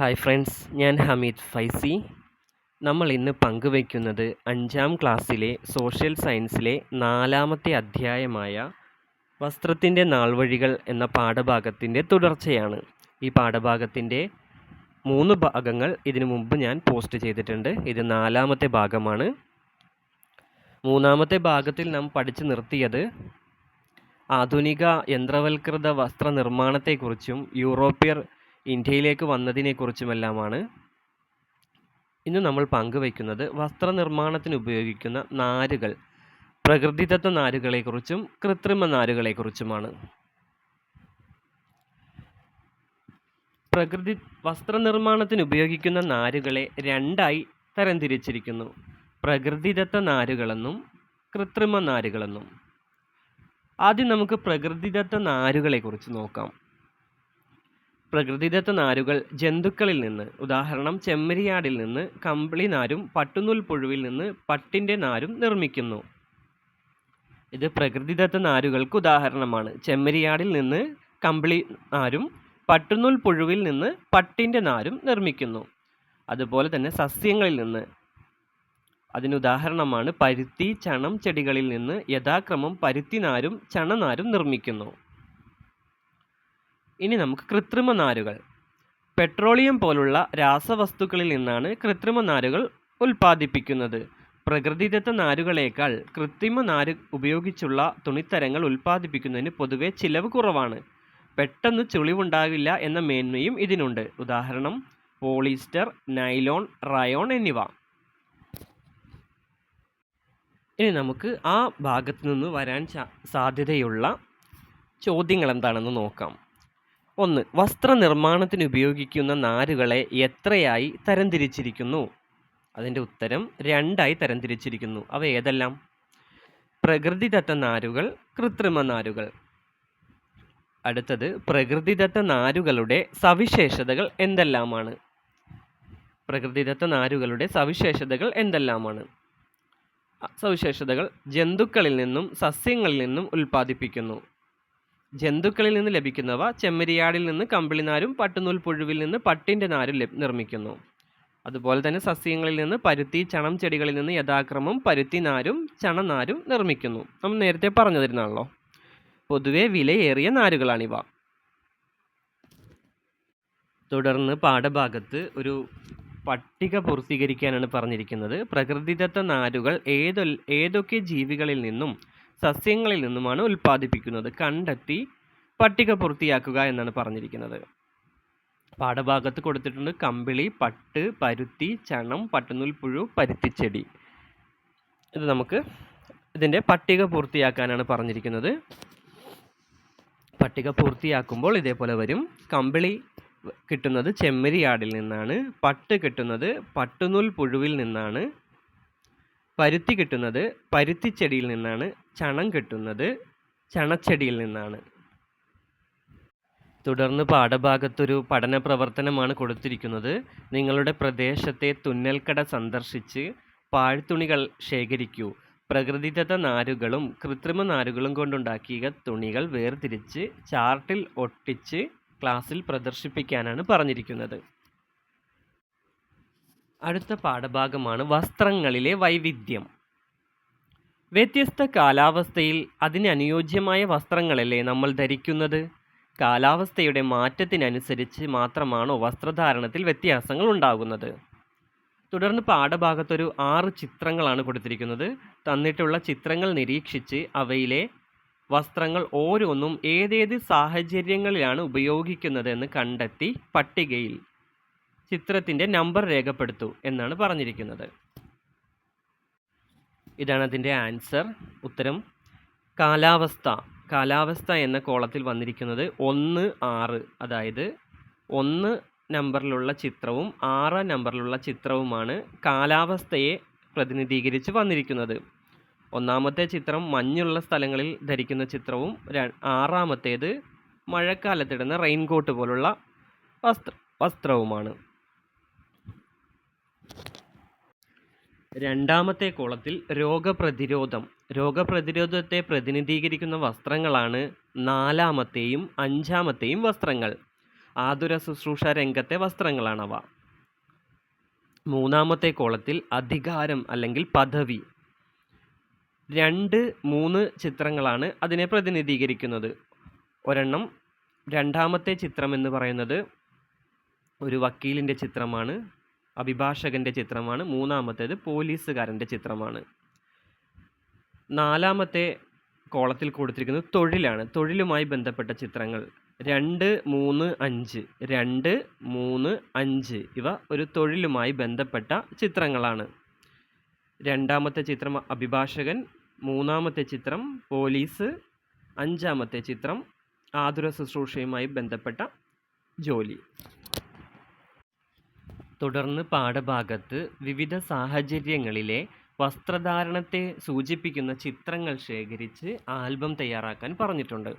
Hi friends ഞാൻ ഹമീദ് ഫൈസി. നമ്മൾ ഇന്ന് പങ്കുവയ്ക്കുന്നത് അഞ്ചാം ക്ലാസ്സിലെ സോഷ്യൽ സയൻസിലെ നാലാമത്തെ അധ്യായമായ വസ്ത്രത്തിന്റെ നാൾവഴികൾ എന്ന പാഠഭാഗത്തിന്റെ തുടർച്ചയാണ്. ഈ പാഠഭാഗത്തിന്റെ മൂന്ന് ഭാഗങ്ങൾ ഇതിനു മുമ്പ് ഞാൻ പോസ്റ്റ് ചെയ്തിട്ടുണ്ട്. ഇത് നാലാമത്തെ ഭാഗമാണ്. മൂന്നാമത്തെ ഭാഗത്തിൽ നാം പഠിച്ചു നിർത്തിയത് ആധുനിക യന്ത്രവൽകൃത വസ്ത്രനിർമ്മാണത്തെക്കുറിച്ചും യൂറോപ്യർ ഇന്ത്യയിലേക്ക് വന്നതിനെക്കുറിച്ചുമെല്ലാമാണ് ഇന്ന് നമ്മൾ പങ്കുവയ്ക്കുന്നത്. വസ്ത്രനിർമ്മാണത്തിന് ഉപയോഗിക്കുന്ന നാരുകൾ പ്രകൃതിദത്ത നാരുകളെക്കുറിച്ചും കൃത്രിമ നാരുകളെക്കുറിച്ചുമാണ്. പ്രകൃതി വസ്ത്രനിർമ്മാണത്തിന് ഉപയോഗിക്കുന്ന നാരുകളെ രണ്ടായി തരംതിരിച്ചിരിക്കുന്നു. പ്രകൃതിദത്ത നാരുകളെന്നും കൃത്രിമ നാരുകളെന്നും. ആദ്യം നമുക്ക് പ്രകൃതിദത്ത നാരുകളെക്കുറിച്ച് നോക്കാം. പ്രകൃതിദത്ത നാരുകൾ ജന്തുക്കളിൽ നിന്ന് ഉദാഹരണം ചെമ്മരിയാടിൽ നിന്ന് കമ്പിളി നാരും പട്ടുനൂൽ പുഴുവിൽ നിന്ന് പട്ടിന്റെ നാരും നിർമ്മിക്കുന്നു. ഇത് പ്രകൃതിദത്ത നാരുകൾക്ക് ഉദാഹരണമാണ്. ചെമ്മരിയാടിൽ നിന്ന് കമ്പിളി നാരും പട്ടുനൂൽ പുഴുവിൽ നിന്ന് പട്ടിന്റെ നാരും നിർമ്മിക്കുന്നു. അതുപോലെ തന്നെ സസ്യങ്ങളിൽ നിന്ന്. അതിനുദാഹരണമാണ് പരുത്തി ചണം ചെടികളിൽ നിന്ന് യഥാക്രമം പരുത്തി നാരും ചണനാരും നിർമ്മിക്കുന്നു. ഇനി നമുക്ക് കൃത്രിമ നാരുകൾ. പെട്രോളിയം പോലുള്ള രാസവസ്തുക്കളിൽ നിന്നാണ് കൃത്രിമ നാരുകൾ ഉൽപ്പാദിപ്പിക്കുന്നത്. പ്രകൃതിദത്ത നാരുകളേക്കാൾ കൃത്രിമ നാര് ഉപയോഗിച്ചുള്ള തുണിത്തരങ്ങൾ ഉൽപ്പാദിപ്പിക്കുന്നതിന് പൊതുവെ ചിലവ് കുറവാണ്. പെട്ടെന്ന് ചുളിവുണ്ടാകില്ല എന്ന മേന്മയും ഇതിനുണ്ട്. ഉദാഹരണം പോളിസ്റ്റർ നൈലോൺ റയോൺ എന്നിവ. ഇനി നമുക്ക് ആ ഭാഗത്തു നിന്ന് വരാൻ സാധ്യതയുള്ള ചോദ്യങ്ങൾ എന്താണെന്ന് നോക്കാം. ഒന്ന് വസ്ത്രനിർമ്മാണത്തിന് ഉപയോഗിക്കുന്ന നാരുകളെ എത്രയായി തരംതിരിച്ചിരിക്കുന്നു? അതിന്റെ ഉത്തരം രണ്ടായി തരംതിരിച്ചിരിക്കുന്നു. അവ ഏതെല്ലാം? പ്രകൃതിദത്ത നാരുകൾ കൃത്രിമ നാരുകൾ. അടുത്തത് പ്രകൃതിദത്ത നാരുകളുടെ സവിശേഷതകൾ എന്തെല്ലാമാണ്? പ്രകൃതിദത്ത നാരുകളുടെ സവിശേഷതകൾ എന്തെല്ലാമാണ്? സവിശേഷതകൾ ജന്തുക്കളിൽ നിന്നും സസ്യങ്ങളിൽ നിന്നും ഉൽപ്പാദിപ്പിക്കുന്നു. ജന്തുക്കളിൽ നിന്ന് ലഭിക്കുന്നവ ചെമ്മരിയാടിൽ നിന്ന് കമ്പിളിനാരും പട്ടുനൂൽ പുഴുവിൽ നിന്ന് പട്ടിന്റെ നാരും നിർമ്മിക്കുന്നു. അതുപോലെ തന്നെ സസ്യങ്ങളിൽ നിന്ന് പരുത്തി ചണം ചെടികളിൽ നിന്ന് യഥാക്രമം പരുത്തി നാരും ചണനാരും നിർമ്മിക്കുന്നു. നമ്മൾ നേരത്തെ പറഞ്ഞു തരുന്നാണല്ലോ പൊതുവെ വിലയേറിയ നാരുകളാണിവ. തുടർന്ന് പാഠഭാഗത്ത് ഒരു പട്ടിക പൂർത്തീകരിക്കാനാണ് പറഞ്ഞിരിക്കുന്നത്. പ്രകൃതിദത്ത നാരുകൾ ഏതൊ ഏതൊക്കെ ജീവികളിൽ നിന്നും സസ്യങ്ങളിൽ നിന്നുമാണ് ഉൽപ്പാദിപ്പിക്കുന്നത്. കണ്ടെത്തി പട്ടിക പൂർത്തിയാക്കുക എന്നാണ് പറഞ്ഞിരിക്കുന്നത്. പാഠഭാഗത്ത് കൊടുത്തിട്ടുണ്ട് കമ്പിളി പട്ട് പരുത്തി ചണം പട്ടുനൂൽപ്പുഴു പരുത്തിച്ചെടി ഇത് നമുക്ക് ഇതിന്റെ പട്ടിക പൂർത്തിയാക്കാനാണ് പറഞ്ഞിരിക്കുന്നത്. പട്ടിക പൂർത്തിയാക്കുമ്പോൾ ഇതേപോലെ വരും. കമ്പിളി കിട്ടുന്നത് ചെമ്മരിയാടിൽ നിന്നാണ് പട്ട് കിട്ടുന്നത് പട്ടുനൂൽ പുഴുവിൽ നിന്നാണ് പരുത്തി കിട്ടുന്നത് പരുത്തിച്ചെടിയിൽ നിന്നാണ് ചണം കിട്ടുന്നത് ചണച്ചെടിയിൽ നിന്നാണ്. തുടർന്ന് പാഠഭാഗത്തൊരു പഠന പ്രവർത്തനമാണ് കൊടുത്തിരിക്കുന്നത്. നിങ്ങളുടെ പ്രദേശത്തെ തുന്നൽക്കട സന്ദർശിച്ച് പാഴ്ത്തുണികൾ ശേഖരിക്കൂ. പ്രകൃതിദത്ത നാരുകളും കൃത്രിമ നാരുകളും കൊണ്ടുണ്ടാക്കിയ തുണികൾ വേർതിരിച്ച് ചാർട്ടിൽ ഒട്ടിച്ച് ക്ലാസ്സിൽ പ്രദർശിപ്പിക്കാനാണ് പറഞ്ഞിരിക്കുന്നത്. അടുത്ത പാഠഭാഗമാണ് വസ്ത്രങ്ങളിലെ വൈവിധ്യം. വ്യത്യസ്ത കാലാവസ്ഥയിൽ അതിനനുയോജ്യമായ വസ്ത്രങ്ങളല്ലേ നമ്മൾ ധരിക്കുന്നത്? കാലാവസ്ഥയുടെ മാറ്റത്തിനനുസരിച്ച് മാത്രമാണോ വസ്ത്രധാരണത്തിൽ വ്യത്യാസങ്ങൾ ഉണ്ടാകുന്നത്? തുടർന്ന് പാഠഭാഗത്തൊരു ആറ് ചിത്രങ്ങളാണ് കൊടുത്തിരിക്കുന്നത്. തന്നിട്ടുള്ള ചിത്രങ്ങൾ നിരീക്ഷിച്ച് അവയിലെ വസ്ത്രങ്ങൾ ഓരോന്നും ഏതേത് സാഹചര്യങ്ങളിലാണ് ഉപയോഗിക്കുന്നതെന്ന് കണ്ടെത്തി പട്ടികയിൽ ചിത്രത്തിന്റെ നമ്പർ രേഖപ്പെടുത്തൂ എന്നാണ് പറഞ്ഞിരിക്കുന്നത്. ഇതാണ് അതിന്റെ ആൻസർ. ഉത്തരം കാലാവസ്ഥ. കാലാവസ്ഥ എന്ന കോളത്തിൽ വന്നിരിക്കുന്നത് ഒന്ന് ആറ് അതായത് ഒന്ന് നമ്പറിലുള്ള ചിത്രവും ആറ് നമ്പറിലുള്ള ചിത്രവുമാണ് കാലാവസ്ഥയെ പ്രതിനിധീകരിച്ച് വന്നിരിക്കുന്നത്. ഒന്നാമത്തെ ചിത്രം മഞ്ഞുള്ള സ്ഥലങ്ങളിൽ ധരിക്കുന്ന ചിത്രവും ആറാമത്തേത് മഴക്കാലത്തിടുന്ന റെയിൻകോട്ട് പോലുള്ള വസ്ത്ര വസ്ത്രവുമാണ്. രണ്ടാമത്തെ കോളത്തിൽ രോഗപ്രതിരോധം. രോഗപ്രതിരോധത്തെ പ്രതിനിധീകരിക്കുന്ന വസ്ത്രങ്ങളാണ് നാലാമത്തെയും അഞ്ചാമത്തെയും വസ്ത്രങ്ങൾ. ആതുര ശുശ്രൂഷ രംഗത്തെ വസ്ത്രങ്ങളാണവ. മൂന്നാമത്തെ കോളത്തിൽ അധികാരം അല്ലെങ്കിൽ പദവി. രണ്ട് മൂന്ന് ചിത്രങ്ങളാണ് അതിനെ പ്രതിനിധീകരിക്കുന്നത്. ഒരെണ്ണം രണ്ടാമത്തെ ചിത്രം എന്ന് പറയുന്നത് ഒരു വക്കീലിന്റെ ചിത്രമാണ്. അഭിഭാഷകന്റെ ചിത്രമാണ്. മൂന്നാമത്തേത് പോലീസുകാരന്റെ ചിത്രമാണ്. നാലാമത്തെ കോളത്തിൽ കൊടുത്തിരിക്കുന്നത് തൊഴിലാണ്. തൊഴിലുമായി ബന്ധപ്പെട്ട ചിത്രങ്ങൾ. രണ്ട് മൂന്ന് അഞ്ച്. രണ്ട് മൂന്ന് അഞ്ച് ഇവ ഒരു തൊഴിലുമായി ബന്ധപ്പെട്ട ചിത്രങ്ങളാണ്. രണ്ടാമത്തെ ചിത്രം അഭിഭാഷകൻ. മൂന്നാമത്തെ ചിത്രം പോലീസ്. അഞ്ചാമത്തെ ചിത്രം ആതുര ശുശ്രൂഷയുമായി ബന്ധപ്പെട്ട ജോലി. തുടർന്ന് പാഠഭാഗത്ത് വിവിധ സാഹചര്യങ്ങളിലെ വസ്ത്രധാരണത്തെ സൂചിപ്പിക്കുന്ന ചിത്രങ്ങൾ ശേഖരിച്ച് ആൽബം തയ്യാറാക്കാൻ പറഞ്ഞിട്ടുണ്ട്.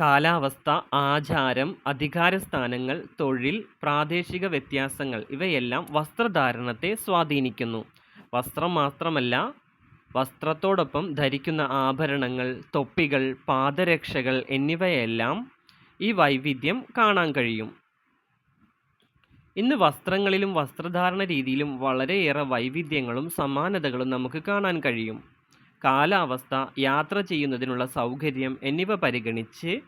കാലാവസ്ഥ ആചാരം അധികാരസ്ഥാനങ്ങൾ തൊഴിൽ പ്രാദേശിക വ്യത്യാസങ്ങൾ ഇവയെല്ലാം വസ്ത്രധാരണത്തെ സ്വാധീനിക്കുന്നു. വസ്ത്രം മാത്രമല്ല വസ്ത്രത്തോടൊപ്പം ധരിക്കുന്ന ആഭരണങ്ങൾ തൊപ്പികൾ പാദരക്ഷകൾ എന്നിവയെല്ലാം ഈ വൈവിധ്യം കാണാൻ കഴിയും. ഇന്ന് വസ്ത്രങ്ങളിലും വസ്ത്രധാരണ രീതിയിലും വളരെയേറെ വൈവിധ്യങ്ങളും സമാനതകളും നമുക്ക് കാണാൻ കഴിയും. കാലാവസ്ഥ യാത്ര ചെയ്യുന്നതിനുള്ള സൗകര്യം എന്നിവ പരിഗണിച്ച്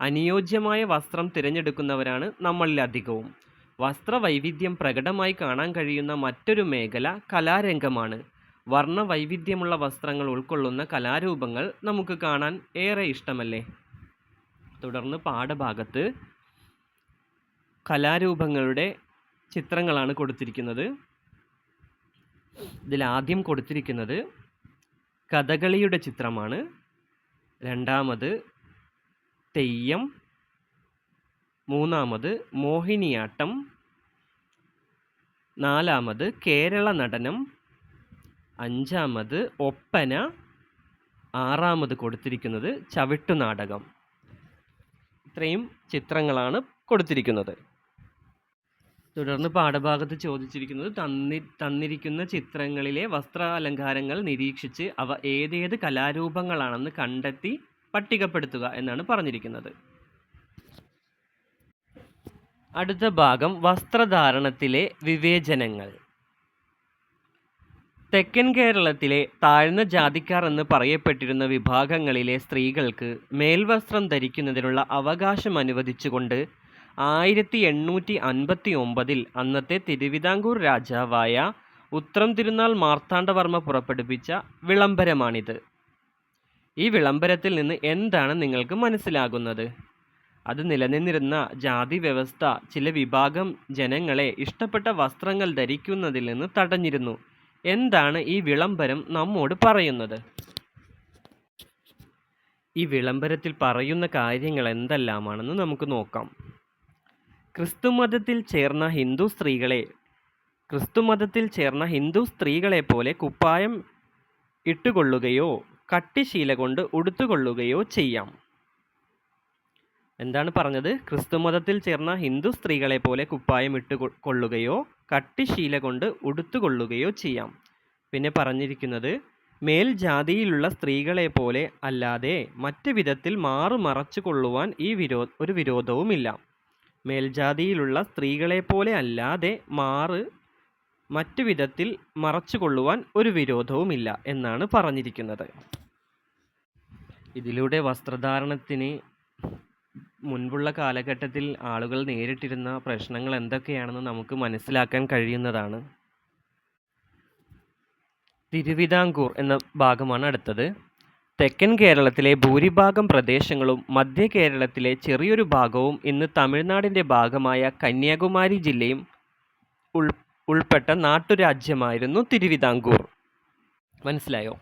അനുയോജ്യമായ വസ്ത്രം തിരഞ്ഞെടുക്കുന്നവരാണ് നമ്മളിലധികവും വസ്ത്രവൈവിധ്യം പ്രകടമായി കാണാൻ കഴിയുന്ന മറ്റൊരു മേഖല കലാരംഗമാണ്. വർണവൈവിധ്യമുള്ള വസ്ത്രങ്ങൾ ഉൾക്കൊള്ളുന്ന കലാരൂപങ്ങൾ നമുക്ക് കാണാൻ ഏറെ ഇഷ്ടമല്ലേ? തുടർന്ന് പാഠഭാഗത്ത് കലാരൂപങ്ങളുടെ ചിത്രങ്ങളാണ് കൊടുത്തിരിക്കുന്നത്. ഇതിൽ ആദ്യം കൊടുത്തിരിക്കുന്നത് കഥകളിയുടെ ചിത്രമാണ്. രണ്ടാമത് തെയ്യം. മൂന്നാമത് മോഹിനിയാട്ടം. നാലാമത് കേരള നടനം. അഞ്ചാമത് ഒപ്പന. ആറാമത് കൊടുത്തിരിക്കുന്നത് ചവിട്ടുനാടകം ഇത്രയും ചിത്രങ്ങളാണ് കൊടുത്തിരിക്കുന്നത്. തുടർന്ന് പാഠഭാഗത്ത് ചോദിച്ചിരിക്കുന്നത് തന്നി തന്നിരിക്കുന്ന ചിത്രങ്ങളിലെ വസ്ത്ര അലങ്കാരങ്ങൾ നിരീക്ഷിച്ച് അവ ഏതേത് കലാരൂപങ്ങളാണെന്ന് കണ്ടെത്തി പട്ടികപ്പെടുത്തുക എന്നാണ് പറഞ്ഞിരിക്കുന്നത്. അടുത്ത ഭാഗം വസ്ത്രധാരണത്തിലെ വിവേചനങ്ങൾ. തെക്കൻ കേരളത്തിലെ താഴ്ന്ന ജാതിക്കാർ എന്ന് പറയപ്പെട്ടിരുന്ന വിഭാഗങ്ങളിലെ സ്ത്രീകൾക്ക് മേൽവസ്ത്രം ധരിക്കുന്നതിനുള്ള അവകാശം അനുവദിച്ചുകൊണ്ട് ആയിരത്തി എണ്ണൂറ്റി അൻപത്തി ഒമ്പതിൽ അന്നത്തെ തിരുവിതാംകൂർ രാജാവായ ഉത്രം തിരുനാൾ മാർത്താണ്ഡവർമ്മ പുറപ്പെടുവിച്ച വിളംബരമാണിത്. ഈ വിളംബരത്തിൽ നിന്ന് എന്താണ് നിങ്ങൾക്ക് മനസ്സിലാകുന്നത്? അത് നിലനിന്നിരുന്ന ജാതി വ്യവസ്ഥ ചില വിഭാഗം ജനങ്ങളെ ഇഷ്ടപ്പെട്ട വസ്ത്രങ്ങൾ ധരിക്കുന്നതിൽ നിന്ന് തടഞ്ഞിരുന്നു. എന്താണ് ഈ വിളംബരം നമ്മോട് പറയുന്നത്? ഈ വിളംബരത്തിൽ പറയുന്ന കാര്യങ്ങൾ എന്തെല്ലാമാണെന്ന് നമുക്ക് നോക്കാം. ക്രിസ്തുമതത്തിൽ ചേർന്ന ഹിന്ദു സ്ത്രീകളെ ക്രിസ്തുമതത്തിൽ ചേർന്ന ഹിന്ദു സ്ത്രീകളെ പോലെ കുപ്പായം ഇട്ടുകൊള്ളുകയോ കട്ടിശീല കൊണ്ട് ഉടുത്തുകൊള്ളുകയോ ചെയ്യാം. എന്താണ് പറഞ്ഞത്? ക്രിസ്തുമതത്തിൽ ചേർന്ന ഹിന്ദു സ്ത്രീകളെ പോലെ കുപ്പായം ഇട്ട് കൊള്ളുകയോ കട്ടിശീല കൊണ്ട് ഉടുത്തുകൊള്ളുകയോ ചെയ്യാം. പിന്നെ പറഞ്ഞിരിക്കുന്നത് മേൽജാതിയിലുള്ള സ്ത്രീകളെ പോലെ അല്ലാതെ മറ്റു വിധത്തിൽ മാറു മറച്ചു കൊള്ളുവാൻ ഈ വിരോ ഒരു വിരോധവുമില്ല. മേൽജാതിയിലുള്ള സ്ത്രീകളെ പോലെ അല്ലാതെ മാറ് മറ്റു വിധത്തിൽ മറച്ചു കൊള്ളുവാൻ ഒരു വിരോധവുമില്ല എന്നാണ് പറഞ്ഞിരിക്കുന്നത്. ഇതിലൂടെ വസ്ത്രധാരണത്തിന് മുൻപുള്ള കാലഘട്ടത്തിൽ ആളുകൾ നേരിട്ടിരുന്ന പ്രശ്നങ്ങൾ എന്തൊക്കെയാണെന്ന് നമുക്ക് മനസ്സിലാക്കാൻ കഴിയുന്നതാണ്. തിരുവിതാംകൂർ എന്ന ഭാഗമാണ് അടുത്തത്. തെക്കൻ കേരളത്തിലെ ഭൂരിഭാഗം പ്രദേശങ്ങളും മധ്യ കേരളത്തിലെ ചെറിയൊരു ഭാഗവും ഇന്ന് തമിഴ്നാടിന്റെ ഭാഗമായ കന്യാകുമാരി ജില്ലയും ഉൾ ഉൾപ്പെട്ട നാട്ടുരാജ്യമായിരുന്നു തിരുവിതാംകൂർ. മനസ്സിലായോ?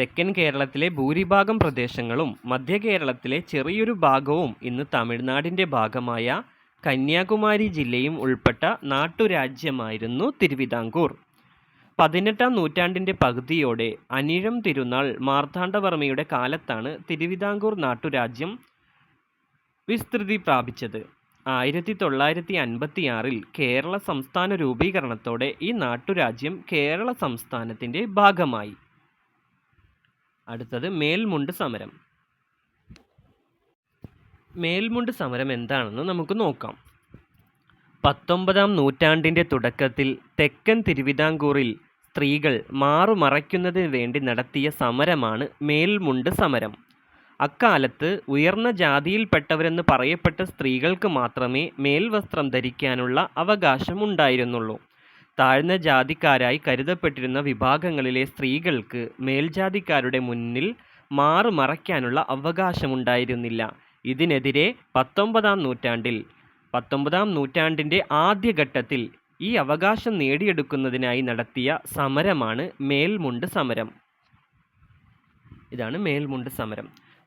തെക്കൻ കേരളത്തിലെ ഭൂരിഭാഗം പ്രദേശങ്ങളും മധ്യ കേരളത്തിലെ ചെറിയൊരു ഭാഗവും ഇന്ന് തമിഴ്നാടിന്റെ ഭാഗമായ കന്യാകുമാരി ജില്ലയും ഉൾപ്പെട്ട നാട്ടുരാജ്യമായിരുന്നു തിരുവിതാംകൂർ. പതിനെട്ടാം നൂറ്റാണ്ടിന്റെ പകുതിയോടെ അനിഴം തിരുനാൾ മാർത്താണ്ഡവർമ്മയുടെ കാലത്താണ് തിരുവിതാംകൂർ നാട്ടുരാജ്യം വിസ്തൃതി പ്രാപിച്ചത്. ആയിരത്തി തൊള്ളായിരത്തി അൻപത്തിയാറിൽ കേരള സംസ്ഥാന രൂപീകരണത്തോടെ ഈ നാട്ടുരാജ്യം കേരള സംസ്ഥാനത്തിന്റെ ഭാഗമായി. അടുത്തത് മേൽമുണ്ട് സമരം. മേൽമുണ്ട് സമരം എന്താണെന്ന് നമുക്ക് നോക്കാം. പത്തൊമ്പതാം നൂറ്റാണ്ടിന്റെ തുടക്കത്തിൽ തെക്കൻ തിരുവിതാംകൂറിൽ സ്ത്രീകൾ മാറുമറയ്ക്കുന്നതിന് വേണ്ടി നടത്തിയ സമരമാണ് മേൽമുണ്ട് സമരം. അക്കാലത്ത് ഉയർന്ന ജാതിയിൽപ്പെട്ടവരെന്ന് പറയപ്പെട്ട സ്ത്രീകൾക്ക് മാത്രമേ മേൽവസ്ത്രം ധരിക്കാനുള്ള അവകാശമുണ്ടായിരുന്നുള്ളൂ താഴ്ന്ന ജാതിക്കാരായി കരുതപ്പെട്ടിരുന്ന വിഭാഗങ്ങളിലെ സ്ത്രീകൾക്ക് മേൽജാതിക്കാരുടെ മുന്നിൽ മാറുമറയ്ക്കാനുള്ള അവകാശമുണ്ടായിരുന്നില്ല. ഇതിനെതിരെ പത്തൊമ്പതാം നൂറ്റാണ്ടിൽ പത്തൊമ്പതാം നൂറ്റാണ്ടിന്റെ ആദ്യഘട്ടത്തിൽ ഈ അവകാശം നേടിയെടുക്കുന്നതിനായി നടത്തിയ സമരമാണ് മേൽമുണ്ട് സമരം. ഇതാണ് മേൽമുണ്ട് സമരം.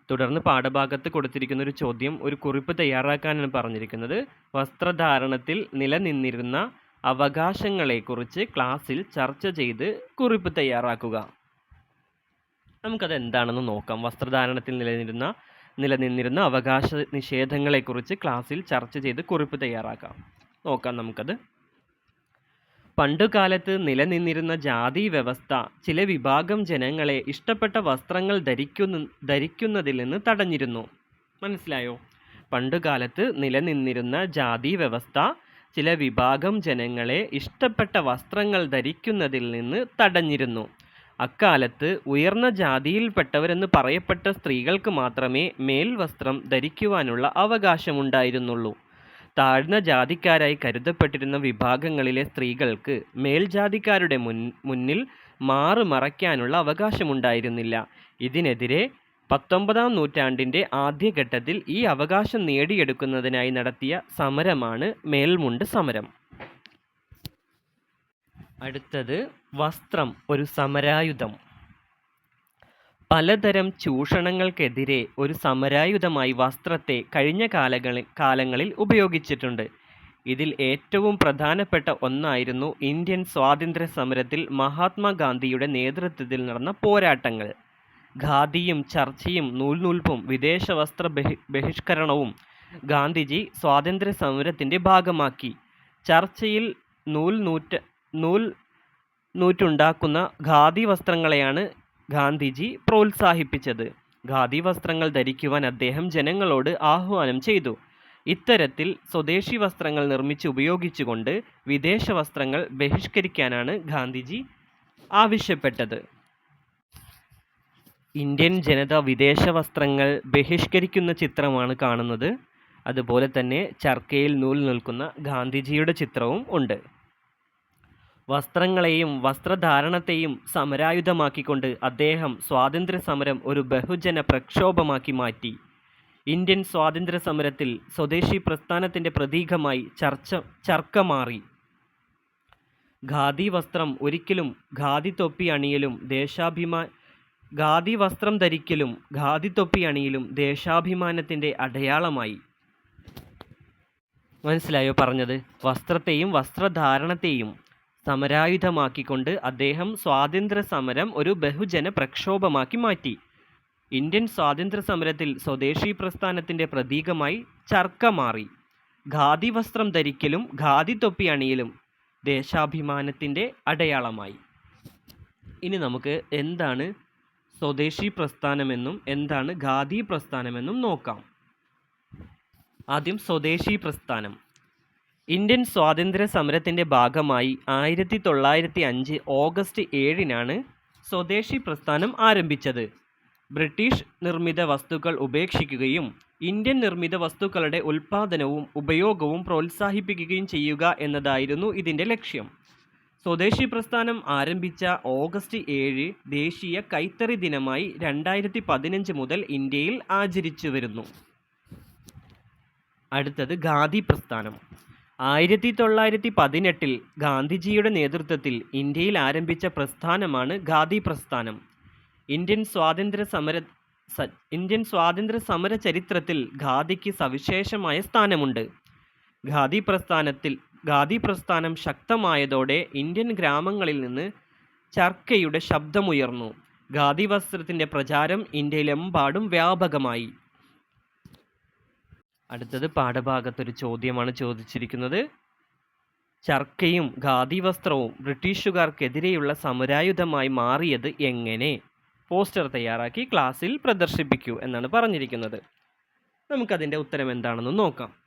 തുടർന്ന് പാഠഭാഗത്ത് കൊടുത്തിരിക്കുന്ന ഒരു ചോദ്യം ഒരു കുറിപ്പ് തയ്യാറാക്കാനാണ് പറഞ്ഞിരിക്കുന്നത്. വസ്ത്രധാരണത്തിൽ നിലനിന്നിരുന്ന അവകാശങ്ങളെക്കുറിച്ച് ക്ലാസ്സിൽ ചർച്ച ചെയ്ത് കുറിപ്പ് തയ്യാറാക്കുക. നമുക്കത് എന്താണെന്ന് നോക്കാം. വസ്ത്രധാരണത്തിൽ നിലനിരുന്ന നിലനിന്നിരുന്ന അവകാശ നിഷേധങ്ങളെക്കുറിച്ച് ക്ലാസ്സിൽ ചർച്ച ചെയ്ത് കുറിപ്പ് തയ്യാറാക്കാം. നോക്കാം നമുക്കത്. പണ്ടുകാലത്ത് നിലനിന്നിരുന്ന ജാതി വ്യവസ്ഥ ചില വിഭാഗം ജനങ്ങളെ ഇഷ്ടപ്പെട്ട വസ്ത്രങ്ങൾ ധരിക്കുന്ന ധരിക്കുന്നതിൽ നിന്ന് തടഞ്ഞിരുന്നു. മനസ്സിലായോ? പണ്ടുകാലത്ത് നിലനിന്നിരുന്ന ജാതി വ്യവസ്ഥ ചില വിഭാഗം ജനങ്ങളെ ഇഷ്ടപ്പെട്ട വസ്ത്രങ്ങൾ ധരിക്കുന്നതിൽ നിന്ന് തടഞ്ഞിരുന്നു. അക്കാലത്ത് ഉയർന്ന ജാതിയിൽപ്പെട്ടവരെന്ന് പറയപ്പെട്ട സ്ത്രീകൾക്ക് മാത്രമേ മേൽവസ്ത്രം ധരിക്കുവാനുള്ള അവകാശമുണ്ടായിരുന്നുള്ളൂ. താഴ്ന്ന ജാതിക്കാരായി കരുതപ്പെട്ടിരുന്ന വിഭാഗങ്ങളിലെ സ്ത്രീകൾക്ക് മേൽജാതിക്കാരുടെ മുൻ മുന്നിൽ മാറുമറയ്ക്കാനുള്ള അവകാശമുണ്ടായിരുന്നില്ല. ഇതിനെതിരെ പത്തൊമ്പതാം നൂറ്റാണ്ടിന്റെ ആദ്യഘട്ടത്തിൽ ഈ അവകാശം നേടിയെടുക്കുന്നതിനായി നടത്തിയ സമരമാണ് മേൽമുണ്ട് സമരം. അടുത്തത് വസ്ത്രം ഒരു സമരായുധം. പലതരം ചൂഷണങ്ങൾക്കെതിരെ ഒരു സമരായുധമായി വസ്ത്രത്തെ കഴിഞ്ഞ കാലങ്ങളിൽ കാലങ്ങളിൽ ഉപയോഗിച്ചിട്ടുണ്ട്. ഇതിൽ ഏറ്റവും പ്രധാനപ്പെട്ട ഒന്നായിരുന്നു ഇന്ത്യൻ സ്വാതന്ത്ര്യ സമരത്തിൽ മഹാത്മാഗാന്ധിയുടെ നേതൃത്വത്തിൽ നടന്ന പോരാട്ടങ്ങൾ. ഖാദിയും ചർച്ചയും നൂൽനൂൽപ്പും വിദേശ വസ്ത്ര ബഹി ബഹിഷ്കരണവും ഗാന്ധിജി സ്വാതന്ത്ര്യ സമരത്തിന്റെ ഭാഗമാക്കി. ചർച്ചയിൽ നൂൽ നൂറ്റ നൂൽ നൂറ്റുണ്ടാക്കുന്ന ഖാദി വസ്ത്രങ്ങളെയാണ് ഗാന്ധിജി പ്രോത്സാഹിപ്പിച്ചത്. ഖാദി വസ്ത്രങ്ങൾ ധരിക്കുവാൻ അദ്ദേഹം ജനങ്ങളോട് ആഹ്വാനം ചെയ്തു. ഇത്തരത്തിൽ സ്വദേശി വസ്ത്രങ്ങൾ നിർമ്മിച്ച് ഉപയോഗിച്ചുകൊണ്ട് വിദേശ വസ്ത്രങ്ങൾ ബഹിഷ്കരിക്കാനാണ് ഗാന്ധിജി ആവശ്യപ്പെട്ടത്. ഇന്ത്യൻ ജനത വിദേശ വസ്ത്രങ്ങൾ ബഹിഷ്കരിക്കുന്ന ചിത്രമാണ് കാണുന്നത്. അതുപോലെ തന്നെ ചർക്കയിൽ നൂൽ നിൽക്കുന്ന ഗാന്ധിജിയുടെ ചിത്രവും ഉണ്ട്. വസ്ത്രങ്ങളെയും വസ്ത്രധാരണത്തെയും സമരായുധമാക്കിക്കൊണ്ട് അദ്ദേഹം സ്വാതന്ത്ര്യ സമരം ഒരു ബഹുജന പ്രക്ഷോഭമാക്കി മാറ്റി. ഇന്ത്യൻ സ്വാതന്ത്ര്യ സമരത്തിൽ സ്വദേശി പ്രസ്ഥാനത്തിന്റെ പ്രതീകമായി ചർച്ച ചർക്ക മാറി. ഖാദി വസ്ത്രം ഒരിക്കലും ഖാദി തൊപ്പി അണിയലും ദേശാഭിമാ ഖാദി വസ്ത്രം ധരിക്കലും ഖാദി തൊപ്പി അണിയലും ദേശാഭിമാനത്തിന്റെ അടയാളമായി. മനസ്സിലായോ പറഞ്ഞത്? വസ്ത്രത്തെയും വസ്ത്രധാരണത്തെയും സമരായുധമാക്കിക്കൊണ്ട് അദ്ദേഹം സ്വാതന്ത്ര്യ സമരം ഒരു ബഹുജന പ്രക്ഷോഭമാക്കി മാറ്റി. ഇന്ത്യൻ സ്വാതന്ത്ര്യ സമരത്തിൽ സ്വദേശി പ്രസ്ഥാനത്തിന്റെ പ്രതീകമായി ചർക്ക മാറി ഖാദി വസ്ത്രം ധരിക്കലും ഖാദി തൊപ്പി അണിയലും ദേശാഭിമാനത്തിന്റെ അടയാളമായി. ഇനി നമുക്ക് എന്താണ് സ്വദേശി പ്രസ്ഥാനമെന്നും എന്താണ് ഖാദി പ്രസ്ഥാനമെന്നും നോക്കാം. ആദ്യം സ്വദേശി പ്രസ്ഥാനം. ഇന്ത്യൻ സ്വാതന്ത്ര്യ സമരത്തിന്റെ ഭാഗമായി ആയിരത്തി തൊള്ളായിരത്തി അഞ്ച് ഓഗസ്റ്റ് ഏഴിനാണ് സ്വദേശി പ്രസ്ഥാനം ആരംഭിച്ചത്. ബ്രിട്ടീഷ് നിർമ്മിത വസ്തുക്കൾ ഉപേക്ഷിക്കുകയും ഇന്ത്യൻ നിർമ്മിത വസ്തുക്കളുടെ ഉൽപ്പാദനവും ഉപയോഗവും പ്രോത്സാഹിപ്പിക്കുകയും ചെയ്യുക എന്നതായിരുന്നു ഇതിന്റെ ലക്ഷ്യം. സ്വദേശി പ്രസ്ഥാനം ആരംഭിച്ച ഓഗസ്റ്റ് ഏഴ് ദേശീയ കൈത്തറി ദിനമായി രണ്ടായിരത്തി പതിനഞ്ച് മുതൽ ഇന്ത്യയിൽ ആചരിച്ചു വരുന്നു. അടുത്തത് ഖാദി പ്രസ്ഥാനം. ആയിരത്തി തൊള്ളായിരത്തി പതിനെട്ടിൽ ഗാന്ധിജിയുടെ നേതൃത്വത്തിൽ ഇന്ത്യയിൽ ആരംഭിച്ച പ്രസ്ഥാനമാണ് ഖാദി പ്രസ്ഥാനം. ഇന്ത്യൻ സ്വാതന്ത്ര്യ സമര ഇന്ത്യൻ സ്വാതന്ത്ര്യ സമര ചരിത്രത്തിൽ ഖാദിക്ക് സവിശേഷമായ സ്ഥാനമുണ്ട്. ഖാദി പ്രസ്ഥാനത്തിൽ ഖാദി പ്രസ്ഥാനം ശക്തമായതോടെ ഇന്ത്യൻ ഗ്രാമങ്ങളിൽ നിന്ന് ചർക്കയുടെ ശബ്ദമുയർന്നു. ഖാദി വസ്ത്രത്തിന്റെ പ്രചാരം ഇന്ത്യയിലെമ്പാടും വ്യാപകമായി. അടുത്തത് പാഠഭാഗത്തൊരു ചോദ്യമാണ് ചോദിച്ചിരിക്കുന്നത്. ചർക്കയും ഖാദി വസ്ത്രവും ബ്രിട്ടീഷുകാർക്കെതിരെയുള്ള സമരായുധമായി മാറിയത് എങ്ങനെ? പോസ്റ്റർ തയ്യാറാക്കി ക്ലാസ്സിൽ പ്രദർശിപ്പിക്കൂ എന്നാണ് പറഞ്ഞിരിക്കുന്നത്. നമുക്കതിന്റെ ഉത്തരം എന്താണെന്ന് നോക്കാം.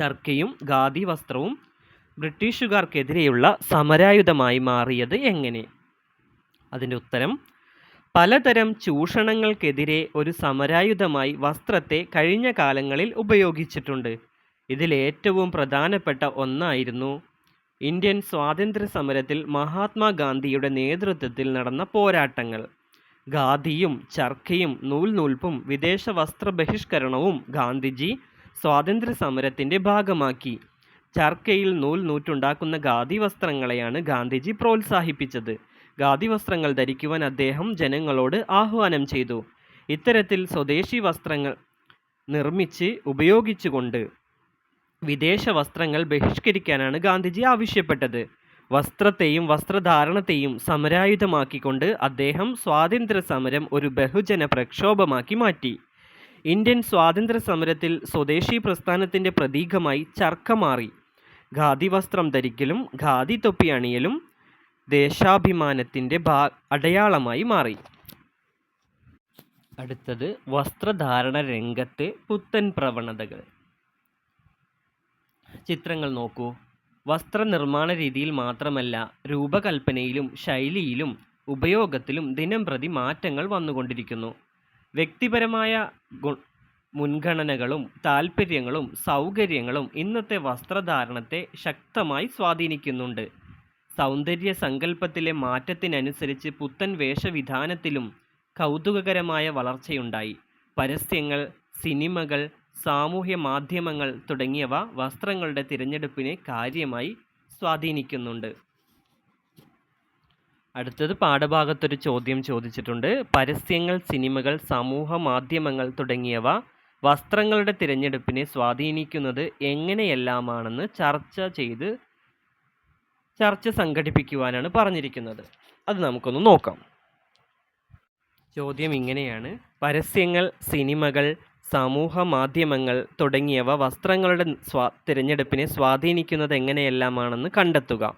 ചർക്കയും ഖാദി വസ്ത്രവും ബ്രിട്ടീഷുകാർക്കെതിരെയുള്ള സമരായുധമായി മാറിയത് എങ്ങനെ? അതിന്റെ ഉത്തരം പലതരം ചൂഷണങ്ങൾക്കെതിരെ ഒരു സമരായുധമായി വസ്ത്രത്തെ കഴിഞ്ഞ കാലങ്ങളിൽ ഉപയോഗിച്ചിട്ടുണ്ട്. ഇതിലേറ്റവും പ്രധാനപ്പെട്ട ഒന്നായിരുന്നു ഇന്ത്യൻ സ്വാതന്ത്ര്യ സമരത്തിൽ മഹാത്മാഗാന്ധിയുടെ നേതൃത്വത്തിൽ നടന്ന പോരാട്ടങ്ങൾ. ഖാദിയും ചർക്കയും നൂൽനൂൽപ്പും വിദേശ വസ്ത്ര ബഹിഷ്കരണവും ഗാന്ധിജി സ്വാതന്ത്ര്യ സമരത്തിന്റെ ഭാഗമാക്കി. ചർക്കയിൽ നൂൽ നൂറ്റുണ്ടാക്കുന്ന ഖാദി വസ്ത്രങ്ങളെയാണ് ഗാന്ധിജി പ്രോത്സാഹിപ്പിച്ചത്. ഖാദി വസ്ത്രങ്ങൾ ധരിക്കുവാൻ അദ്ദേഹം ജനങ്ങളോട് ആഹ്വാനം ചെയ്തു. ഇത്തരത്തിൽ സ്വദേശി വസ്ത്രങ്ങൾ നിർമ്മിച്ച് ഉപയോഗിച്ചുകൊണ്ട് വിദേശ വസ്ത്രങ്ങൾ ബഹിഷ്കരിക്കാനാണ് ഗാന്ധിജി ആവശ്യപ്പെട്ടത്. വസ്ത്രത്തെയും വസ്ത്രധാരണത്തെയും സമരായുധമാക്കിക്കൊണ്ട് അദ്ദേഹം സ്വാതന്ത്ര്യ സമരം ഒരു ബഹുജന പ്രക്ഷോഭമാക്കി മാറ്റി. ഇന്ത്യൻ സ്വാതന്ത്ര്യ സമരത്തിൽ സ്വദേശി പ്രസ്ഥാനത്തിന്റെ പ്രതീകമായി ചർക്ക മാറി ഖാദി വസ്ത്രം ധരിക്കലും ഖാദി തൊപ്പി അണിയലും ദേശാഭിമാനത്തിന്റെ ഭാ അടയാളമായി മാറി. അടുത്തത് വസ്ത്രധാരണ രംഗത്തെ പുത്തൻ പ്രവണതകൾ. ചിത്രങ്ങൾ നോക്കൂ. വസ്ത്രനിർമ്മാണ രീതിയിൽ മാത്രമല്ല രൂപകൽപ്പനയിലും ശൈലിയിലും ഉപയോഗത്തിലും ദിനംപ്രതി മാറ്റങ്ങൾ വന്നുകൊണ്ടിരിക്കുന്നു. വ്യക്തിപരമായ മുൻഗണനകളും താൽപ്പര്യങ്ങളും സൗകര്യങ്ങളും ഇന്നത്തെ വസ്ത്രധാരണത്തെ ശക്തമായി സ്വാധീനിക്കുന്നുണ്ട്. സൗന്ദര്യ സങ്കല്പത്തിലെ മാറ്റത്തിനനുസരിച്ച് പുത്തൻ വേഷവിധാനത്തിലും കൗതുകകരമായ വളർച്ചയുണ്ടായി. പരസ്യങ്ങൾ സിനിമകൾ സാമൂഹ്യ മാധ്യമങ്ങൾ തുടങ്ങിയവ വസ്ത്രങ്ങളുടെ തിരഞ്ഞെടുപ്പിനെ കാര്യമായി സ്വാധീനിക്കുന്നുണ്ട്. അടുത്തത് പാഠഭാഗത്തൊരു ചോദ്യം ചോദിച്ചിട്ടുണ്ട്. പരസ്യങ്ങൾ സിനിമകൾ സമൂഹ മാധ്യമങ്ങൾ തുടങ്ങിയവ വസ്ത്രങ്ങളുടെ തിരഞ്ഞെടുപ്പിനെ സ്വാധീനിക്കുന്നത് എങ്ങനെയെല്ലാമാണെന്ന് ചർച്ച ചെയ്ത് ചർച്ച സംഘടിപ്പിക്കുവാനാണ് പറഞ്ഞിരിക്കുന്നത്. അത് നമുക്കൊന്ന് നോക്കാം. ചോദ്യം ഇങ്ങനെയാണ്. പരസ്യങ്ങൾ സിനിമകൾ സമൂഹ മാധ്യമങ്ങൾ തുടങ്ങിയവ വസ്ത്രങ്ങളുടെ സ്വാ തിരഞ്ഞെടുപ്പിനെ സ്വാധീനിക്കുന്നത് എങ്ങനെയെല്ലാമാണെന്ന് കണ്ടെത്തുക.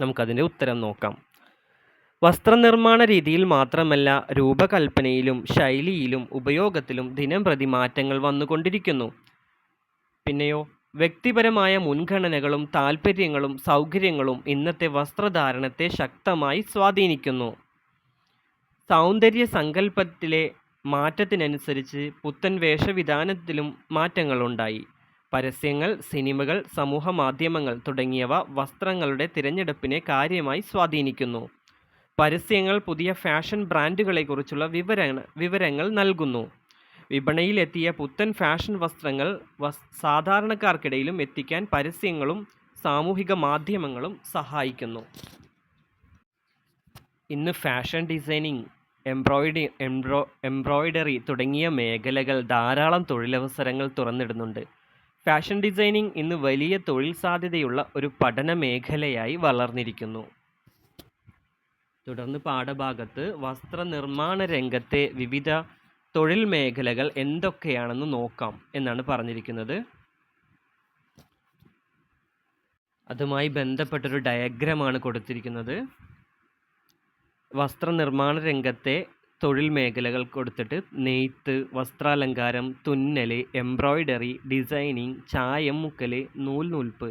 നമുക്കതിന്റെ ഉത്തരം നോക്കാം. വസ്ത്രനിർമ്മാണ രീതിയിൽ മാത്രമല്ല രൂപകൽപ്പനയിലും ശൈലിയിലും ഉപയോഗത്തിലും ദിനംപ്രതി മാറ്റങ്ങൾ വന്നുകൊണ്ടിരിക്കുന്നു. പിന്നെയോ വ്യക്തിപരമായ മുൻഗണനകളും താൽപ്പര്യങ്ങളും സൗകര്യങ്ങളും ഇന്നത്തെ വസ്ത്രധാരണത്തെ ശക്തമായി സ്വാധീനിക്കുന്നു. സൗന്ദര്യ സങ്കല്പത്തിലെ മാറ്റത്തിനനുസരിച്ച് പുത്തൻ വേഷവിധാനത്തിലും മാറ്റങ്ങളുണ്ടായി. പരസ്യങ്ങൾ സിനിമകൾ സമൂഹ മാധ്യമങ്ങൾ തുടങ്ങിയവ വസ്ത്രങ്ങളുടെ തിരഞ്ഞെടുപ്പിനെ കാര്യമായി സ്വാധീനിക്കുന്നു. പരസ്യങ്ങൾ പുതിയ ഫാഷൻ ബ്രാൻഡുകളെക്കുറിച്ചുള്ള വിവര വിവരങ്ങൾ നൽകുന്നു. വിപണിയിലെത്തിയ പുത്തൻ ഫാഷൻ വസ്ത്രങ്ങൾ സാധാരണക്കാർക്കിടയിലും എത്തിക്കാൻ പരസ്യങ്ങളും സാമൂഹിക മാധ്യമങ്ങളും സഹായിക്കുന്നു. ഇന്ന് ഫാഷൻ ഡിസൈനിങ് എംബ്രോയിഡി എംബ്രോ എംബ്രോയിഡറി തുടങ്ങിയ മേഖലകൾ ധാരാളം തൊഴിലവസരങ്ങൾ തുറന്നിടുന്നുണ്ട്. ഫാഷൻ ഡിസൈനിങ് ഇന്ന് വലിയ തൊഴിൽ സാധ്യതയുള്ള ഒരു പഠന മേഖലയായി വളർന്നിരിക്കുന്നു. തുടർന്ന് പാഠഭാഗത്ത് വസ്ത്രനിർമ്മാണ രംഗത്തെ വിവിധ തൊഴിൽ മേഖലകൾ എന്തൊക്കെയാണെന്ന് നോക്കാം എന്നാണ് പറഞ്ഞിരിക്കുന്നത്. അതുമായി ബന്ധപ്പെട്ടൊരു ഡയഗ്രമാണ് കൊടുത്തിരിക്കുന്നത്. വസ്ത്രനിർമ്മാണ രംഗത്തെ തൊഴിൽ മേഖലകൾ കൊടുത്തിട്ട് നെയ്ത്ത് വസ്ത്രാലങ്കാരം തുന്നൽ എംബ്രോയ്ഡറി ഡിസൈനിങ് ചായം മുക്കൽ നൂൽ നൂൽപ്പ്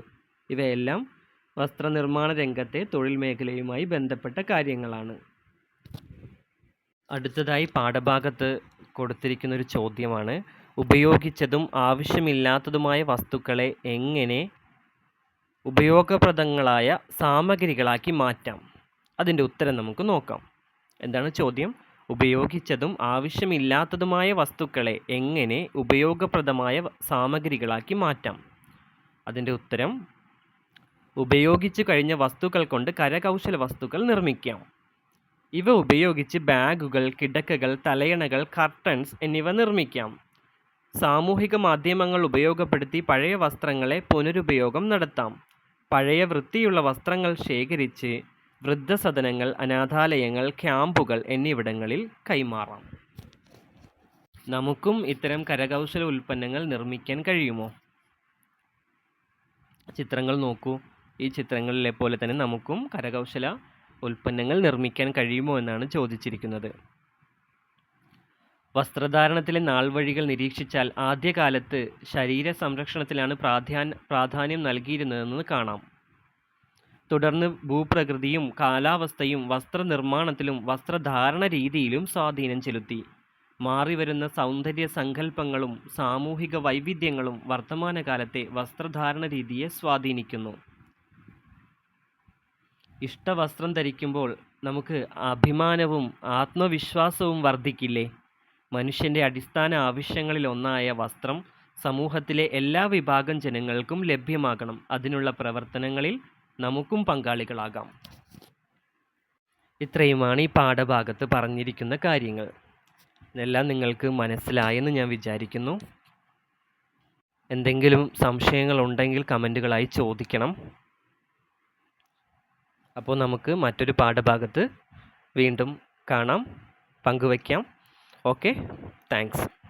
ഇവയെല്ലാം വസ്ത്രനിർമ്മാണ രംഗത്തെ തൊഴിൽ മേഖലയുമായി ബന്ധപ്പെട്ട കാര്യങ്ങളാണ്. അടുത്തതായി പാഠഭാഗത്ത് കൊടുത്തിരിക്കുന്ന ഒരു ചോദ്യമാണ് ഉപയോഗിച്ചതും ആവശ്യമില്ലാത്തതുമായ വസ്തുക്കളെ എങ്ങനെ ഉപയോഗപ്രദങ്ങളായ സാമഗ്രികളാക്കി മാറ്റാം? അതിന്റെ ഉത്തരം നമുക്ക് നോക്കാം. എന്താണ് ചോദ്യം? ഉപയോഗിച്ചതും ആവശ്യമില്ലാത്തതുമായ വസ്തുക്കളെ എങ്ങനെ ഉപയോഗപ്രദമായ സാമഗ്രികളാക്കി മാറ്റാം? അതിന്റെ ഉത്തരം ഉപയോഗിച്ചു കഴിഞ്ഞ വസ്തുക്കൾ കൊണ്ട് കരകൗശല വസ്തുക്കൾ നിർമ്മിക്കാം. ഇവ ഉപയോഗിച്ച് ബാഗുകൾ കിടക്കകൾ തലയണകൾ കർട്ടൻസ് എന്നിവ നിർമ്മിക്കാം. സാമൂഹിക മാധ്യമങ്ങൾ ഉപയോഗപ്പെടുത്തി പഴയ വസ്ത്രങ്ങളെ പുനരുപയോഗം നടത്താം. പഴയ വൃത്തിയുള്ള വസ്ത്രങ്ങൾ ശേഖരിച്ച് വൃദ്ധസദനങ്ങൾ അനാഥാലയങ്ങൾ ക്യാമ്പുകൾ എന്നിവിടങ്ങളിൽ കൈമാറാം. നമുക്കും ഇത്തരം കരകൗശല ഉൽപ്പന്നങ്ങൾ നിർമ്മിക്കാൻ കഴിയുമോ? ചിത്രങ്ങൾ നോക്കൂ. ഈ ചിത്രങ്ങളിലെ പോലെ തന്നെ നമുക്കും കരകൗശല ഉൽപ്പന്നങ്ങൾ നിർമ്മിക്കാൻ കഴിയുമോ എന്നാണ് ചോദിച്ചിരിക്കുന്നത്. വസ്ത്രധാരണത്തിലെ നാൾവഴികൾ നിരീക്ഷിച്ചാൽ ആദ്യകാലത്ത് ശരീര സംരക്ഷണത്തിലാണ് പ്രാധാൻ പ്രാധാന്യം നൽകിയിരുന്നതെന്ന് കാണാം. തുടർന്ന് ഭൂപ്രകൃതിയും കാലാവസ്ഥയും വസ്ത്രനിർമ്മാണത്തിലും വസ്ത്രധാരണ രീതിയിലും സ്വാധീനം ചെലുത്തി. മാറിവരുന്ന സൗന്ദര്യ സങ്കല്പങ്ങളും സാമൂഹിക വൈവിധ്യങ്ങളും വർത്തമാനകാലത്തെ വസ്ത്രധാരണ രീതിയെ സ്വാധീനിക്കുന്നു. ഇഷ്ടവസ്ത്രം ധരിക്കുമ്പോൾ നമുക്ക് അഭിമാനവും ആത്മവിശ്വാസവും വർദ്ധിക്കില്ലേ? മനുഷ്യന്റെ അടിസ്ഥാന ആവശ്യങ്ങളിലൊന്നായ വസ്ത്രം സമൂഹത്തിലെ എല്ലാ വിഭാഗം ജനങ്ങൾക്കും ലഭ്യമാകണം. അതിനുള്ള പ്രവർത്തനങ്ങളിൽ നമുക്കും പങ്കാളികളാകാം. ഇത്രയുമാണ് ഈ പാഠഭാഗത്ത് പറഞ്ഞിരിക്കുന്ന കാര്യങ്ങൾ. ഇതെല്ലാം നിങ്ങൾക്ക് മനസ്സിലായെന്ന് ഞാൻ വിചാരിക്കുന്നു. എന്തെങ്കിലും സംശയങ്ങളുണ്ടെങ്കിൽ കമന്റുകളായി ചോദിക്കണം. അപ്പോൾ നമുക്ക് മറ്റൊരു പാഠഭാഗത്ത് വീണ്ടും കാണാം പങ്കുവയ്ക്കാം. ഓക്കെ? താങ്ക്സ്.